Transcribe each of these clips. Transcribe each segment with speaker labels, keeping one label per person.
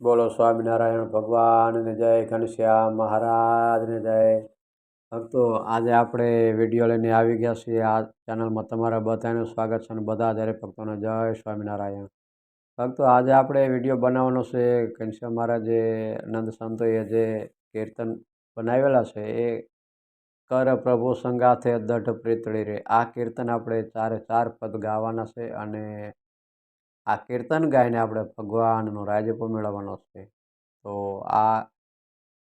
Speaker 1: બોલો સ્વામિનારાયણ ભગવાનને જય ઘનશ્યામ મહારાજને જય. ભક્તો, આજે આપણે વીડિયો લઈને આવી ગયા છીએ. આ ચેનલમાં તમારા બધાનું સ્વાગત છે અને બધા જ્યારે ભક્તોને જય સ્વામિનારાયણ. ભક્તો, આજે આપણે વીડિયો બનાવવાનો છે. ઘનશ્યામ મહારાજે, નંદ સંતોએ જે કીર્તન બનાવેલા છે એ કર પ્રભુ સંગાથે દઢ પ્રીતળી રે. આ કીર્તન આપણે ચારે ચાર પદ ગાવાના છે અને આ કીર્તન ગાઈને આપણે ભગવાનનો રાજીપો મેળવવાનો છે. તો આ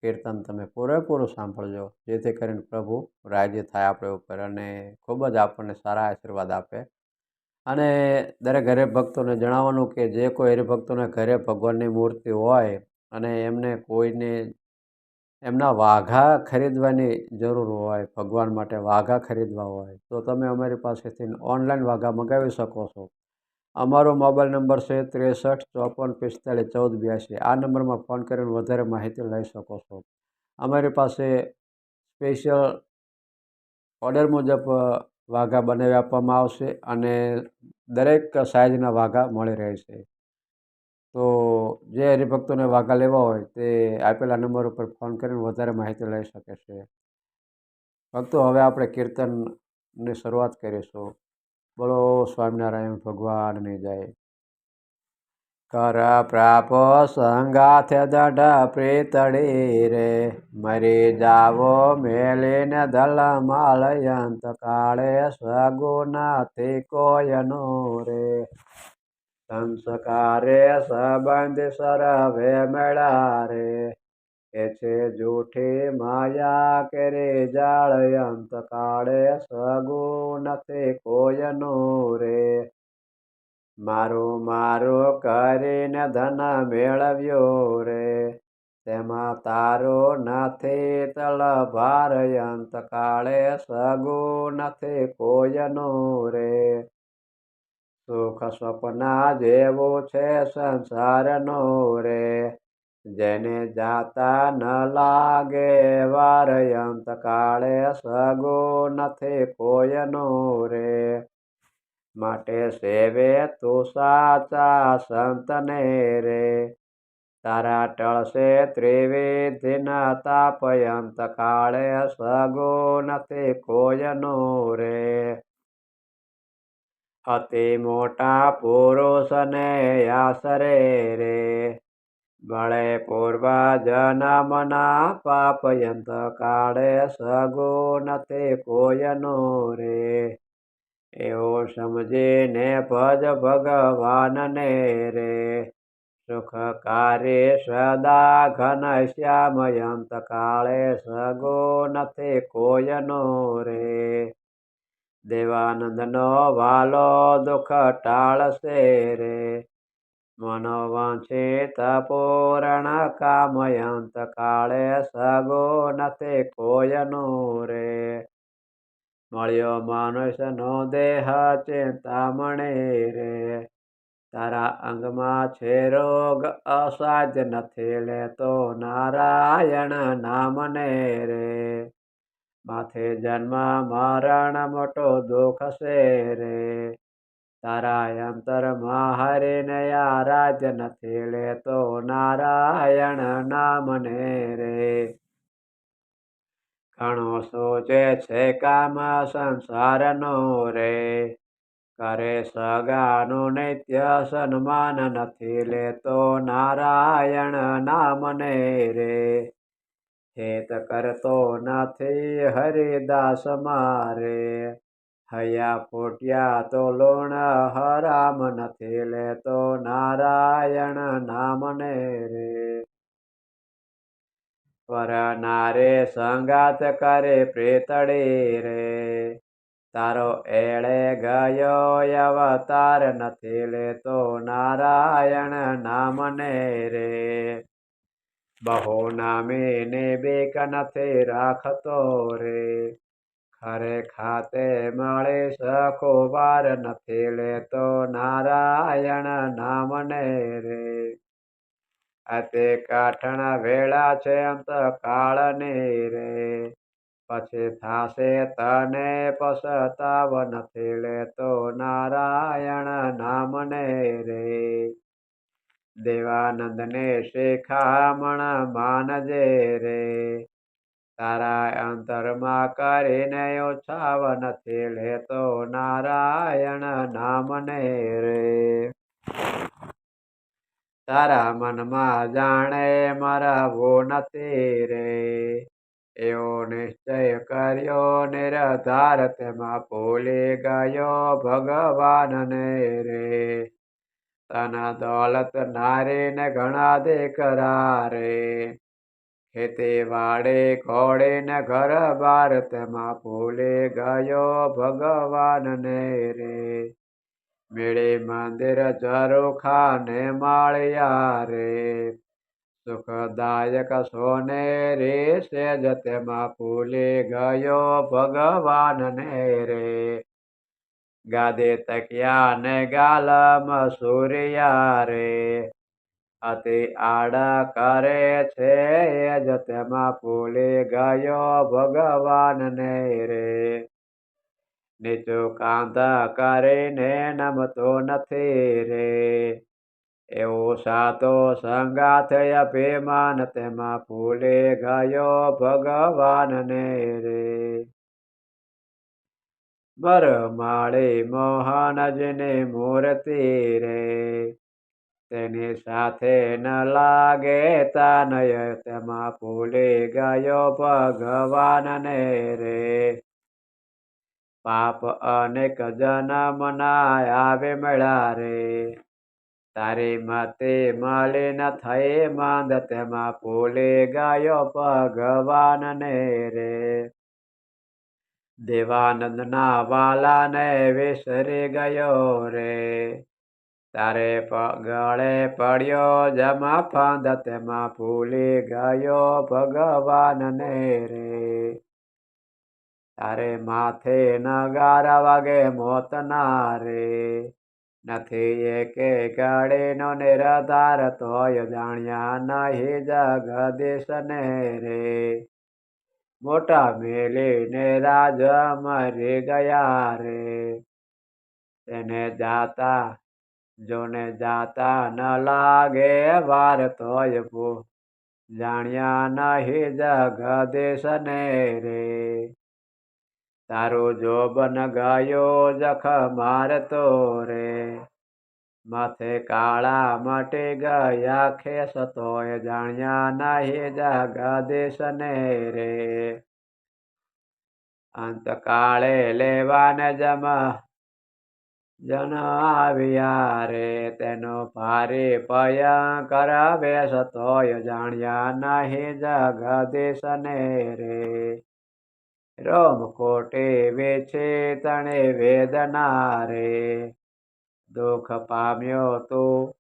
Speaker 1: કીર્તન તમે પૂરેપૂરું સાંભળજો, જેથી કરીને પ્રભુ રાજ્ય થાય આપણે ઉપર અને ખૂબ જ આપણને સારા આશીર્વાદ આપે. અને દરેક ઘરે ભક્તોને જણાવવાનું કે જે કોઈ હરિભક્તોને ઘરે ભગવાનની મૂર્તિ હોય અને એમને કોઈને એમના વાઘા ખરીદવાની જરૂર હોય, ભગવાન માટે વાઘા ખરીદવા હોય, તો તમે અમારી પાસેથી ઓનલાઈન વાઘા મંગાવી શકો છો. અમારો મોબાઈલ નંબર છે ત્રેસઠ, ચોપન, પિસ્તાળીસ, ચૌદ બ્યાસી આ નંબરમાં ફોન કરીને વધારે માહિતી લઈ શકો છો. અમારી પાસે સ્પેશિયલ ઓર્ડર મુજબ વાઘા બનાવી આપવામાં આવશે અને દરેક સાઇઝના વાઘા મળી રહે છે. તો જે હરિભક્તોને વાઘા લેવા હોય તે આપેલા નંબર ઉપર ફોન કરીને વધારે માહિતી લઈ શકે છે. ભક્તો, હવે આપણે કીર્તનની શરૂઆત કરીશું. બોલો, સ્વામિનારાયણ ભગવાનની જાય. કર પ્રાપ સંગાથ દઢ પ્રીતળી રે. મરી જાવો મેલીને દલ માલયંત કાળે સગુનાથી કોયનો રે. સંસ્કારે સંબંધ સરવે મેળા રે. એ છે જૂઠી માયા કરે જાળ અંત કાળે સગુણ નથી કોયનો રે. મારું મારું કરીને ધન મેળવ્યો રે. તેમાં તારો નથી તળ ભાર અંત કાળે સગુ નથી કોયનો રે. સુખ સ્વપ્ના જેવું છે સંસારનો રે. જેને જાતા ન લાગે વાર અંત કાળે સગો નથી કોયનો રે. માટે સેવે તું સાચા સંતને રે. તારા ટળશે ત્રિવિધિના તાપયંત કાળે સગો નથી કોયનો રે. અતિ મોટા પુરુષને આશરે રે. બળે પૂર્વ જન્મના પાપયંત કાળે સગુણ તે કોયનો રે. એવો સમજીને ભજ ભગવાનને રે. સુખકારી સદા ઘન શ્યામયંત કાળે સગુણ તે કોયનો રે. દેવાનંદનો વાલો દુઃખ ટાળશે રે. મનોવાંછિત પૂરણ કામયંત કાળે નથી કોયનો રે. મળ્યો મનુષ્યનો દેહ ચિંતામણી રે. તારા અંગમાં છે રોગ અસાધ્ય નથી લેતો નારાયણ નામને રે. માથે જન્મ, મરણ, મોટો દુઃખ છે રે. તારા અંતરમાં હરિને આરાધ્ય નથી લેતો નારાયણ નામને રે. ઘણો સોચે છે કામ સંસારનો રે. કરે સગાનું નિત્ય સન્માન નથી લેતો નારાયણ નામને રે. હેત કરતો નથી હરિદાસ મારે. હૈયા ફોટ્યા તો લોણ હરામ નથી લેતો નારાયણ નામને રે. નારે સંગાત કરે પ્રેતડી રે. તારો એળે ગયો અવતાર નથી લેતો નારાયણ નામને રે. બહુ નામે ને બેક નથી રાખતો રે. ખરે ખાતે મળે સખો વાર નથી લેતો નારાયણ નામને રે. અતે કાઠણા વેળા છે અંત કાળને રે. પછી થાશે તને પસતાવ નથી લેતો નારાયણ નામને રે. દેવાનંદને શેખામણ માનજે રે. તારા અંતરમાં કરીને ઓછાવ નથી લેતો નારાયણ નામને રે. તારા મનમાં જાણે મરવો નથી રે. એવો નિશ્ચય કર્યો નિરધાર, તેમાં ભૂલી ગયો ભગવાનને રે. તન દોલત નારીને ઘણા દીકરા રે. ખેતી વાડી ઘોડીને ઘર બાર તેમાં ભૂલી ગયો ભગવાનને રે. મેળે મંદિર ઝરૂખાને માળિયા રે. સુખદાયક સોને રે સેજ તેમાં ભૂલી ગયો ભગવાનને રે. ગાદે તકિયા ને ગાલમ સૂર્યા રે. અતિ આડા કરે છે જ તેમાં ભૂલી ગયો ભગવાનને રે. નીચું કાંધા કરીને નમતો નથી રે. એવો સાતો સંગાથ અભિમાન તેમાં ભૂલી ગયો ભગવાનને રે. બરમાળી મોહનજની મૂર્તિ રે. તેની સાથે ન લાગે તાનય, તેમાં ભૂલી ગયો ભગવાનને રે. પાપ અનેક જન્મના આવે મળ્યા રે. તારી મતે મલિન થઈ માંદ, તેમાં ભૂલી ગયો ભગવાનને રે. દેવાનંદના વાલાને વિસરી ગયો રે. તારે ગળે પડ્યો જમા ફાંદ, તેમાં ભૂલી ગયો ભગવાનને રે. તારે માથે નગારા વાગે મોતના રે. નથી એકે ગાડીનો નિરાધાર, તોય જાણ્યા નહીં જગદીશને રે. મોટા મેલીને રાજ મરી ગયા રે. તેને જાતા જોને જાતા ન લાગે વાર તોય જાણ્યા નહીં જગદીશને રે. તારો જોબન ગયો જખ મારતો રે. માથે કાળા માટે ગયા ખેસ તોય જાણ્યા નહીં જગદીશને રે. અંતકાળે લેવાને જમા જન આવ્યા રે તેનો ભારે ભયંકર કરાવે તોય જાણ્યા નહીં જગદીશને રે. રોમ કોટે વેછે તણે વેદના રે. દુઃખ પામ્યો તો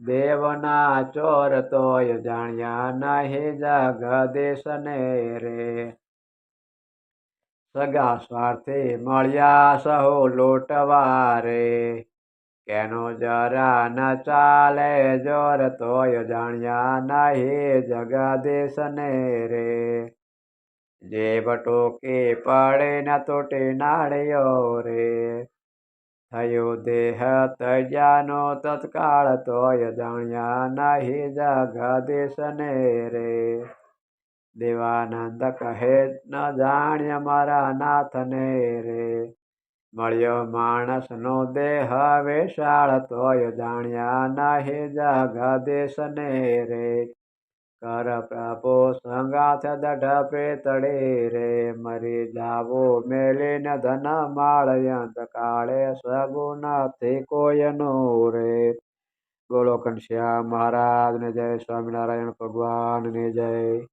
Speaker 1: દેવના ચોર તોય જાણ્યા નહીં જગદીશને રે. સગા સ્વાર્થે મળ્યા સહો લોટવારે. કેનો જરા ન ચાલે જોર તોય જાણ્યા નહીં જગદીશને રે. જે બટોકે પડે ન તોટે નાળ્યો રે. થયો દેહ તજાનો તત્કાળ તોય જાણ્યા નહીં જગદીશને રે. દેવાનંદ કહે ન જાણ્ય મારા નાથને રે. મળ્યો માણસનો દેહ વેશાળ તોય જાણ્યા નહીં જગદેશને રે. કર પ્રભો સંગાથ દઢ પ્રેતડે રે. મરી જાવો મેલીને ધન માળયંત કાળે સગુનાથી કોયનો રે. ગોલોકન શ્યામ મહારાજ ને જય સ્વામિનારાયણ ભગવાન ને જય.